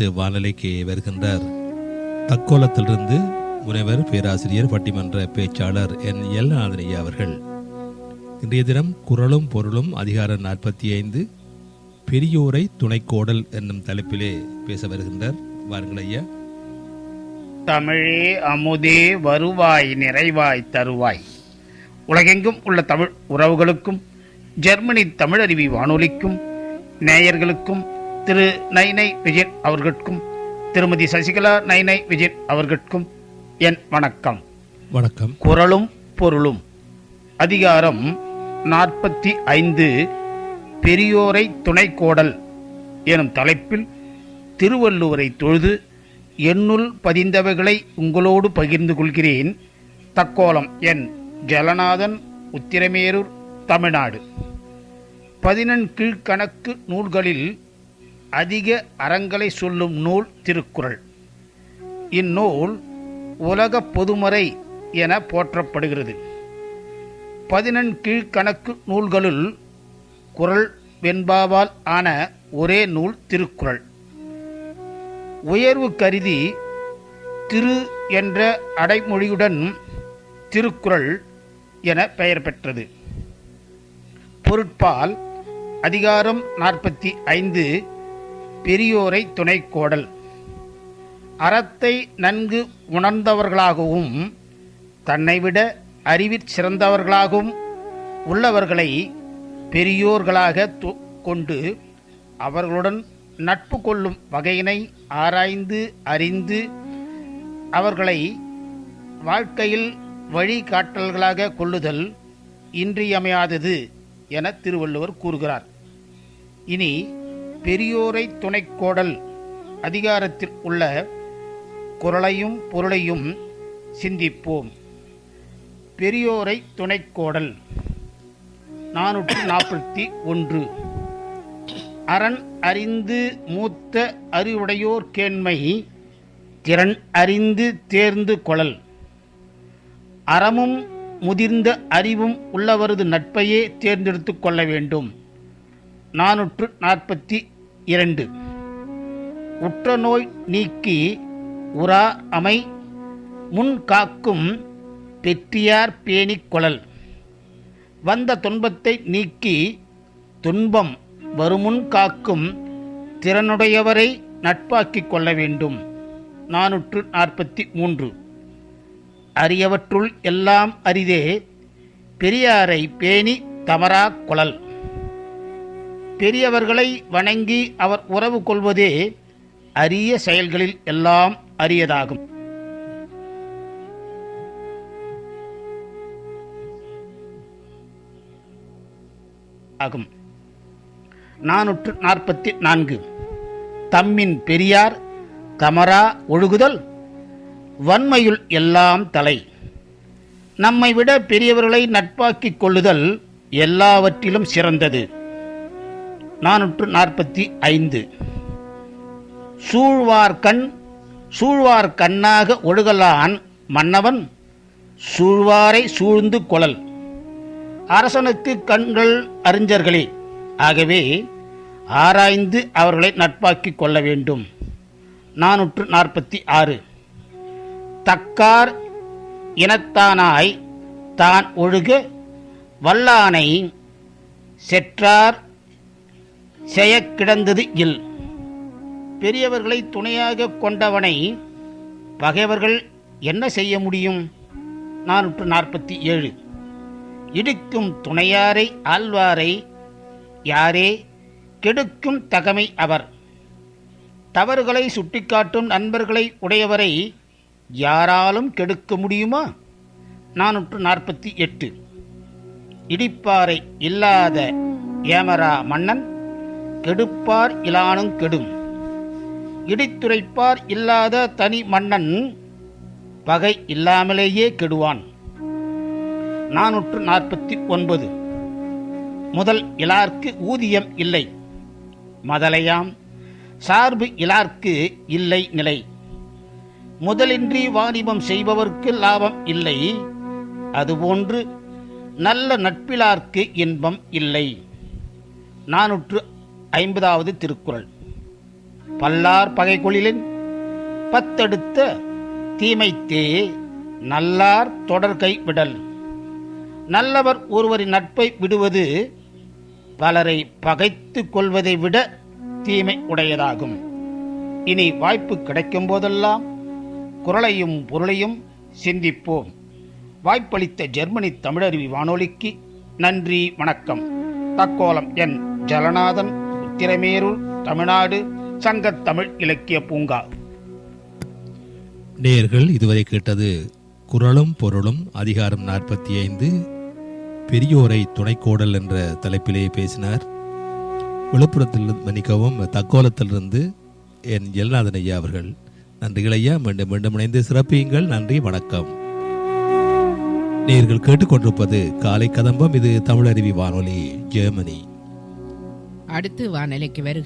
அடுத்து வானொலிக்கு வருகின்றார். தக்கோலத்திலிருந்து முனைவர் பேராசிரியர் பட்டிமன்ற பேச்சாளர் என். எல். ஆதனையா அவர்கள். இன்றைய தினம் குரலும் பொருளும் அதிகாரம் நாற்பத்தி ஐந்து பெரியோரை துணைக்கோடல் என்னும் தலைப்பிலே பேச வருகின்றார். வாருங்கள் ஐயா. தமிழே அமுதே வருவாய் நிறைவாய் தருவாய். உலகெங்கும் உள்ள தமிழ் உறவுகளுக்கும் ஜெர்மனி தமிழருவி வானொலிக்கும் நேயர்களுக்கும் திரு நைனை விஜயன் அவர்களுக்கும் திருமதி சசிகலா நைனை விஜயன் அவர்களுக்கும் என் வணக்கம். வணக்கம். குரலும் பொருளும். அதிகாரம் நாற்பத்தி ஐந்து பெரியோரை துணைக்கோடல் எனும் தலைப்பில் திருவள்ளுவரை தொழுது என்னுள் பதிந்தவைகளை உங்களோடு பகிர்ந்து கொள்கிறேன். தக்கோலம் என் ஜலநாதன் உத்திரமேரூர் தமிழ்நாடு. பதினெண் கீழ்கணக்கு நூல்களில் அதிக அறங்களை சொல்லும் நூல் திருக்குறள். இந்நூல் உலக பொதுமறை என போற்றப்படுகிறது. பதினெண் கீழ்கணக்கு நூல்களுள் குறள் வெண்பாவால் ஆன ஒரே நூல் திருக்குறள். உயர்வு கருதி திரு என்ற அடைமொழியுடன் திருக்குறள் என பெயர் பெற்றது. பொருட்பால் அதிகாரம் நாற்பத்தி ஐந்து பெரியோரை துணைக்கோடல். அறத்தை நன்கு உணர்ந்தவர்களாகவும் தன்னைவிட அறிவிற் சிறந்தவர்களாகவும் உள்ளவர்களை பெரியோர்களாக கொண்டு அவர்களுடன் நட்பு கொள்ளும் வகையினை ஆராய்ந்து அறிந்து அவர்களை வாழ்க்கையில் வழிகாட்டல்களாக கொள்ளுதல் இன்றியமையாதது என திருவள்ளுவர் கூறுகிறார். இனி பெரியோரை துணைக்கோடல் அதிகாரத்தில் உள்ள குரலையும் பொருளையும் சிந்திப்போம். பெரியோரை துணைக்கோடல் நானூற்றி நாற்பத்தி ஒன்று. அரண் அறிந்து மூத்த அறிவுடையோர் கேண்மை திறன் அறிந்து தேர்ந்து கொளல் அறமும் முதிர்ந்த அறிவும் உள்ளவரது நட்பையே தேர்ந்தெடுத்து கொள்ள வேண்டும். நானூற்று நாற்பத்தி இரண்டு. உற்ற நோய் நீக்கி உரா அமை முன் காக்கும் பெற்றியார் பேணிக் கொழல். வந்த துன்பத்தை நீக்கி துன்பம் வருமுன் காக்கும் திறனுடையவரை நட்பாக்கிக் கொள்ள வேண்டும். நானூற்று நாற்பத்தி மூன்று. அரியவற்றுள் எல்லாம் அரிதே பெரியாரை பேணி தமரா கொழல். பெரியவர்களை வணங்கி அவர் உறவு கொள்வதே அரிய செயல்களில் எல்லாம் அரியதாகும். ஆகும். நானூற்று நாற்பத்தி நான்கு. தம்மின் பெரியார் தமரா ஒழுகுதல் வன்மையுள் எல்லாம் தலை. நம்மை விட பெரியவர்களை நட்பாக்கிக் கொள்ளுதல் எல்லாவற்றிலும் சிறந்தது. நானூற்று நாற்பத்தி ஐந்து. சூழ்வார்கண் சூழ்வார் கண்ணாக ஒழுகலான் மன்னவன் சூழ்வாரை சூழ்ந்து கொழல் அரசனுக்கு கண்கள் அறிஞர்களே ஆகவே ஆராய்ந்து அவர்களை நட்பாக்கிக் கொள்ள வேண்டும். நானூற்று நாற்பத்தி ஆறு. தக்கார் இனத்தானாய் தான் ஒழுக வல்லானை செற்றார் செயக் கிடந்தது இல். பெரியவர்களை துணையாக கொண்டவனை பகைவர்கள் என்ன செய்ய முடியும்? நானூற்று நாற்பத்தி ஏழு இடிக்கும் துணையாரை ஆழ்வாரை யாரே? கெடுக்கும் தகமை அவர். தவறுகளை சுட்டிக்காட்டும் நண்பர்களை உடையவரை யாராலும் கெடுக்க முடியுமா? நானூற்று நாற்பத்தி எட்டு இடிப்பாறை இல்லாத ஏமரா மன்னன் கெடுப்பார் இலானும் கெடும். இடித்துரைப்பார் இல்லாத தனி மன்னன் பகை இல்லாமலேயே கெடுவான். நானூற்று நாற்பத்தி ஒன்பது. முதல் இலார்க்கு ஊதியம் இல்லை. மதலையாம் சார்பு இலார்க்கு இல்லை நிலை. முதலின்றி வாணிபம் செய்பவர்க்கு லாபம் இல்லை. அதுபோன்று நல்ல நட்பிலார்க்கு இன்பம் இல்லை. நானூற்று ஐம்பதாவது திருக்குறள். பல்லார் பகைக்குழிலின் பத்தெடுத்த தீமைத்தே நல்லார் தொடர்கை விடல். நல்லவர் ஒருவரின் நட்பை விடுவது பலரை பகைத்து கொள்வதை விட தீமை உடையதாகும். இனி வாய்ப்பு கிடைக்கும் போதெல்லாம் குரலையும் பொருளையும் சிந்திப்போம். வாய்ப்பளித்த ஜெர்மனி தமிழருவி வானொலிக்கு நன்றி வணக்கம். தக்கோலம் என் ஜலநாதன். உத்திரமேரூர் தமிழ்நாடு சங்கத் தமிழ் இலக்கிய பூங்கா. நேயர்கள் இதுவரை கேட்டது குரலும் பொருளும் அதிகாரம் நாற்பத்தி ஐந்து பெரியோரை துணைக்கோடல் என்ற தலைப்பிலே பேசினார். விழுப்புரத்தில் மன்னிக்கவும் தக்கோலத்திலிருந்து என் எல்நாதன் ஐயா அவர்கள். நன்றிகள் ஐயா மீண்டும் மீண்டும் இணைந்து சிறப்பியுங்கள். நன்றி வணக்கம். நேர்கள் கேட்டுக்கொண்டிருப்பது காலை கதம்பம். இது தமிழருவி வானொலி ஜெர்மனி அடுத்து வானிலைக்கு வருக.